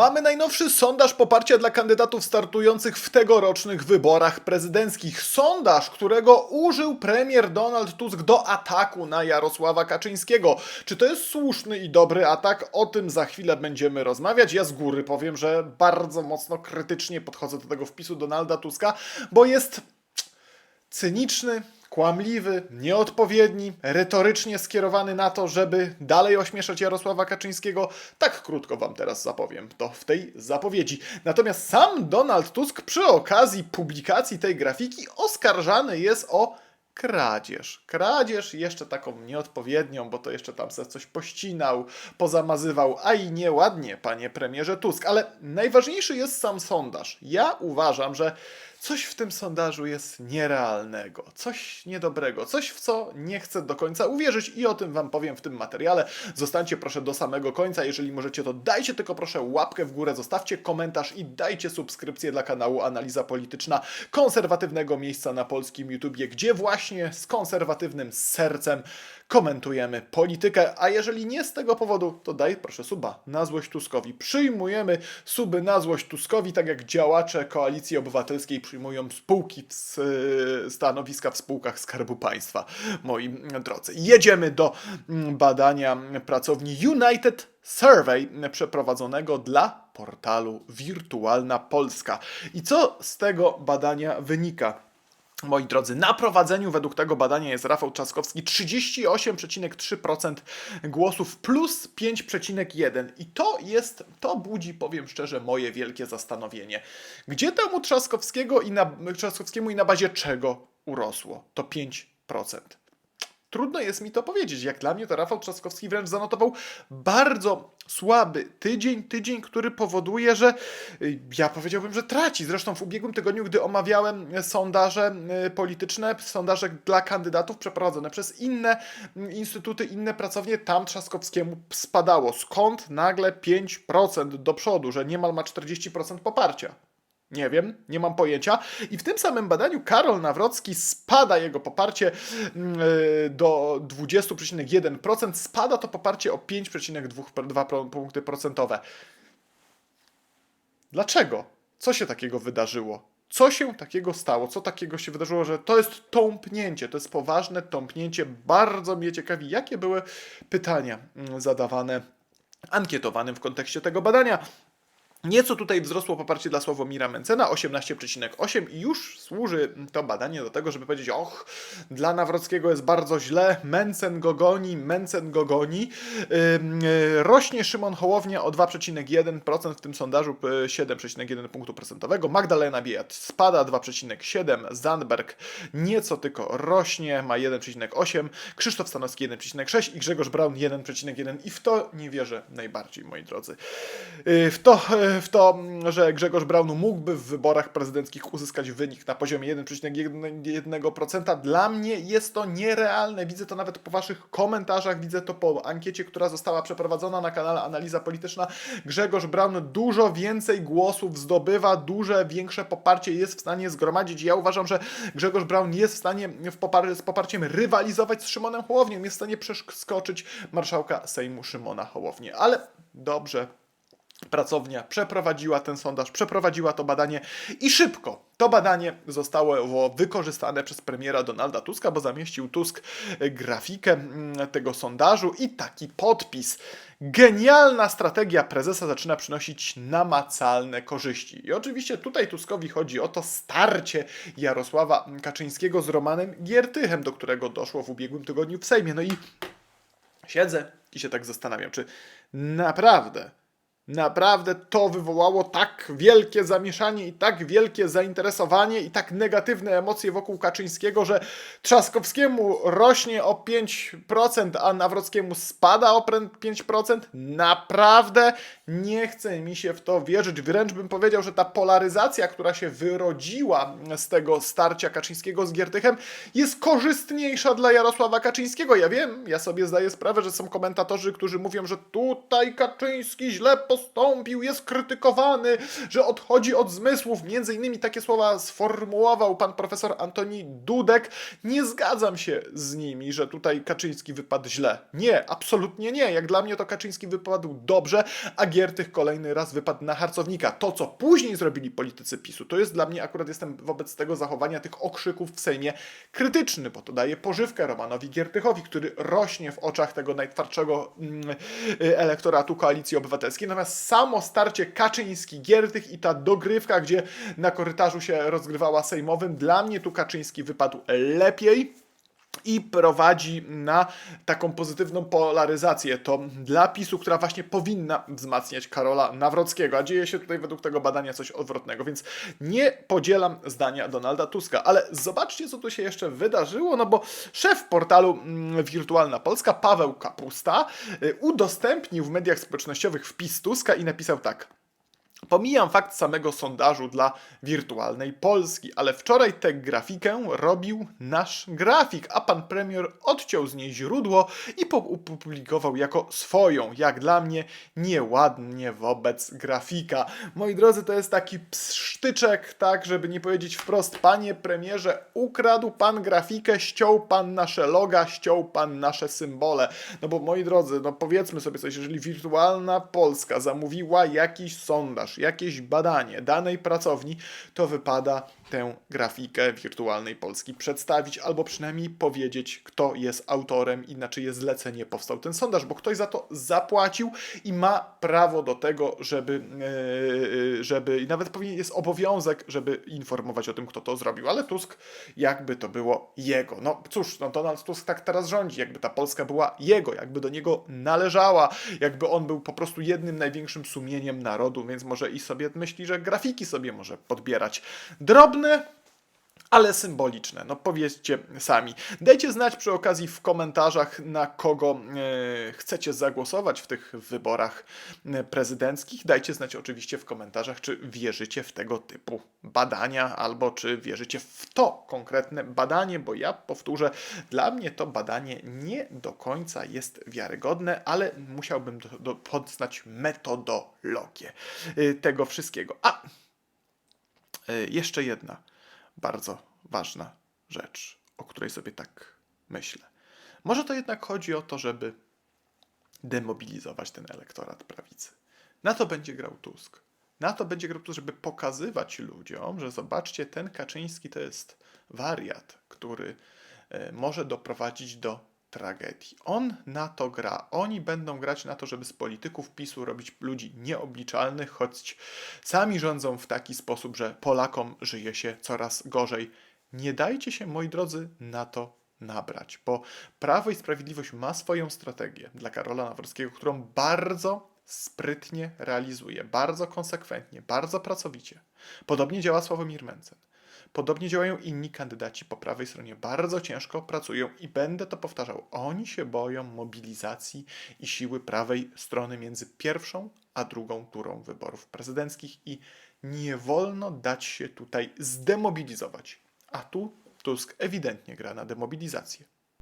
Mamy najnowszy sondaż poparcia dla kandydatów startujących w tegorocznych wyborach prezydenckich. Sondaż, którego użył premier Donald Tusk do ataku na Jarosława Kaczyńskiego. Czy to jest słuszny i dobry atak? O tym za chwilę będziemy rozmawiać. Ja z góry powiem, że bardzo mocno krytycznie podchodzę do tego wpisu Donalda Tuska, bo jest cyniczny, kłamliwy, nieodpowiedni, retorycznie skierowany na to, żeby dalej ośmieszać Jarosława Kaczyńskiego. Tak krótko wam teraz zapowiem to w tej zapowiedzi. Natomiast sam Donald Tusk przy okazji publikacji tej grafiki oskarżany jest o kradzież. Kradzież jeszcze taką nieodpowiednią, bo to jeszcze tam se coś pościnał, pozamazywał, a i nieładnie, panie premierze Tusk. Ale najważniejszy jest sam sondaż. Ja uważam, że coś w tym sondażu jest nierealnego, coś niedobrego, coś w co nie chcę do końca uwierzyć i o tym wam powiem w tym materiale. Zostańcie proszę do samego końca, jeżeli możecie to dajcie tylko proszę łapkę w górę, zostawcie komentarz i dajcie subskrypcję dla kanału Analiza Polityczna, konserwatywnego miejsca na polskim YouTubie, gdzie właśnie z konserwatywnym sercem komentujemy politykę, a jeżeli nie z tego powodu, to daj proszę suba na złość Tuskowi. Przyjmujemy suby na złość Tuskowi, tak jak działacze Koalicji Obywatelskiej przyjmują spółki, stanowiska w spółkach Skarbu Państwa, moi drodzy. Jedziemy do mm, badania pracowni United Survey przeprowadzonego dla portalu Wirtualna Polska. I co z tego badania wynika? Moi drodzy, na prowadzeniu według tego badania jest Rafał Trzaskowski 38,3% głosów plus 5,1%. I to jest, to budzi, powiem szczerze, moje wielkie zastanowienie. Gdzie temu Trzaskowskiego i na, Trzaskowskiemu i na bazie czego urosło to 5%? Trudno jest mi to powiedzieć. Jak dla mnie to Rafał Trzaskowski wręcz zanotował bardzo słaby tydzień, tydzień, który powoduje, że y, ja powiedziałbym, że traci. Zresztą w ubiegłym tygodniu, gdy omawiałem y, sondaże y, polityczne, sondaże dla kandydatów przeprowadzone przez inne instytuty, inne pracownie, tam Trzaskowskiemu spadało. Skąd nagle 5% do przodu, że niemal ma 40% poparcia? Nie wiem, nie mam pojęcia. I w tym samym badaniu Karol Nawrocki spada jego poparcie mm, y, do 20,1%. Spada to poparcie o 5,2 punkty procentowe. Dlaczego? Co się takiego wydarzyło? Co się takiego stało? Co takiego się wydarzyło, że to jest tąpnięcie, to jest poważne tąpnięcie. Bardzo mnie ciekawi, jakie były pytania mm, zadawane ankietowanym w kontekście tego badania. Nieco tutaj wzrosło poparcie dla Sławomira Mencena, 18,8 i już służy to badanie do tego, żeby powiedzieć, och, dla Nawrockiego jest bardzo źle, Mencen go goni, Mencen go goni. Y, rośnie Szymon Hołownia o 2,1% w tym sondażu, y, 7,1 punktu procentowego. Magdalena Biejat spada 2,7, Zandberg nieco tylko rośnie, ma 1,8, Krzysztof Stanowski 1,6 i Grzegorz Braun 1,1 i w to nie wierzę najbardziej, moi drodzy. Y, W to, w to, że Grzegorz Braun mógłby w wyborach prezydenckich uzyskać wynik na poziomie 1,1%, dla mnie jest to nierealne. Widzę to nawet po waszych komentarzach, widzę to po ankiecie, która została przeprowadzona na kanale Analiza Polityczna. Grzegorz Braun dużo więcej głosów zdobywa, duże, większe poparcie jest w stanie zgromadzić. Ja uważam, że Grzegorz Braun jest w stanie w popar- z poparciem rywalizować z Szymonem Hołownią, jest w stanie przeskoczyć marszałka Sejmu Szymona Hołownię. Ale dobrze, pracownia przeprowadziła ten sondaż, przeprowadziła to badanie i szybko to badanie zostało wykorzystane przez premiera Donalda Tuska, bo zamieścił Tusk grafikę mm, tego sondażu i taki podpis. Genialna strategia prezesa zaczyna przynosić namacalne korzyści. I oczywiście tutaj Tuskowi chodzi o to starcie Jarosława Kaczyńskiego z Romanem Giertychem, do którego doszło w ubiegłym tygodniu w Sejmie. No i siedzę i się tak zastanawiam, czy naprawdę Naprawdę to wywołało tak wielkie zamieszanie i tak wielkie zainteresowanie i tak negatywne emocje wokół Kaczyńskiego, że Trzaskowskiemu rośnie o 5%, a Nawrockiemu spada o prę- 5%. Naprawdę nie chce mi się w to wierzyć. Wręcz bym powiedział, że ta polaryzacja, która się wyrodziła z tego starcia Kaczyńskiego z Giertychem, jest korzystniejsza dla Jarosława Kaczyńskiego. Ja wiem, ja sobie zdaję sprawę, że są komentatorzy, którzy mówią, że tutaj Kaczyński źle postąpił postąpił, jest krytykowany, że odchodzi od zmysłów. Między innymi takie słowa sformułował pan profesor Antoni Dudek. Nie zgadzam się z nimi, że tutaj Kaczyński wypadł źle. Nie, absolutnie nie. Jak dla mnie to Kaczyński wypadł dobrze, a Giertych kolejny raz wypadł na harcownika. To, co później zrobili politycy PiSu, to jest dla mnie, akurat jestem wobec tego zachowania tych okrzyków w Sejmie krytyczny, bo to daje pożywkę Romanowi Giertychowi, który rośnie w oczach tego najtwardszego mm, y, elektoratu Koalicji Obywatelskiej. Natomiast samo starcie Kaczyński-Giertych i ta dogrywka, gdzie na korytarzu się rozgrywała sejmowym, dla mnie tu Kaczyński wypadł lepiej i prowadzi na taką pozytywną polaryzację. To dla PiSu, która właśnie powinna wzmacniać Karola Nawrockiego, a dzieje się tutaj według tego badania coś odwrotnego, więc nie podzielam zdania Donalda Tuska. Ale zobaczcie, co tu się jeszcze wydarzyło, no bo szef portalu mm, Wirtualna Polska, Paweł Kapusta, y, udostępnił w mediach społecznościowych wpis Tuska i napisał tak. Pomijam fakt samego sondażu dla wirtualnej Polski, ale wczoraj tę grafikę robił nasz grafik, a pan premier odciął z niej źródło i opublikował jako swoją, jak dla mnie, nieładnie wobec grafika. Moi drodzy, to jest taki psztyczek, tak, żeby nie powiedzieć wprost, panie premierze, ukradł pan grafikę, ściął pan nasze loga, ściął pan nasze symbole. No bo moi drodzy, no powiedzmy sobie coś, jeżeli wirtualna Polska zamówiła jakiś sondaż, jakieś badanie danej pracowni, to wypada tę grafikę wirtualnej Polski przedstawić, albo przynajmniej powiedzieć, kto jest autorem i na czyje zlecenie powstał ten sondaż, bo ktoś za to zapłacił i ma prawo do tego, żeby, yy, żeby i nawet powinien jest obowiązek, żeby informować o tym, kto to zrobił. Ale Tusk, jakby to było jego. No cóż, no Donald Tusk tak teraz rządzi, jakby ta Polska była jego, jakby do niego należała, jakby on był po prostu jednym największym sumieniem narodu, więc może i sobie myśli, że grafiki sobie może podbierać. Drobne, ale symboliczne. No powiedzcie sami. Dajcie znać przy okazji w komentarzach, na kogo e, chcecie zagłosować w tych wyborach e, prezydenckich. Dajcie znać oczywiście w komentarzach, czy wierzycie w tego typu badania, albo czy wierzycie w to konkretne badanie, bo ja powtórzę, dla mnie to badanie nie do końca jest wiarygodne, ale musiałbym do, do, poznać metodologię e, tego wszystkiego. A jeszcze jedna bardzo ważna rzecz, o której sobie tak myślę. Może to jednak chodzi o to, żeby demobilizować ten elektorat prawicy. Na to będzie grał Tusk. Na to będzie grał Tusk, żeby pokazywać ludziom, że zobaczcie, ten Kaczyński to jest wariat, który e, może doprowadzić do tragedii. On na to gra. Oni będą grać na to, żeby z polityków PiSu robić ludzi nieobliczalnych, choć sami rządzą w taki sposób, że Polakom żyje się coraz gorzej. Nie dajcie się, moi drodzy, na to nabrać, bo Prawo i Sprawiedliwość ma swoją strategię dla Karola Nawrockiego, którą bardzo sprytnie realizuje, bardzo konsekwentnie, bardzo pracowicie. Podobnie działa Sławomir Mencen. Podobnie działają inni kandydaci po prawej stronie. Bardzo ciężko pracują i będę to powtarzał. Oni się boją mobilizacji i siły prawej strony między pierwszą a drugą turą wyborów prezydenckich i nie wolno dać się tutaj zdemobilizować. A tu Tusk ewidentnie gra na demobilizację.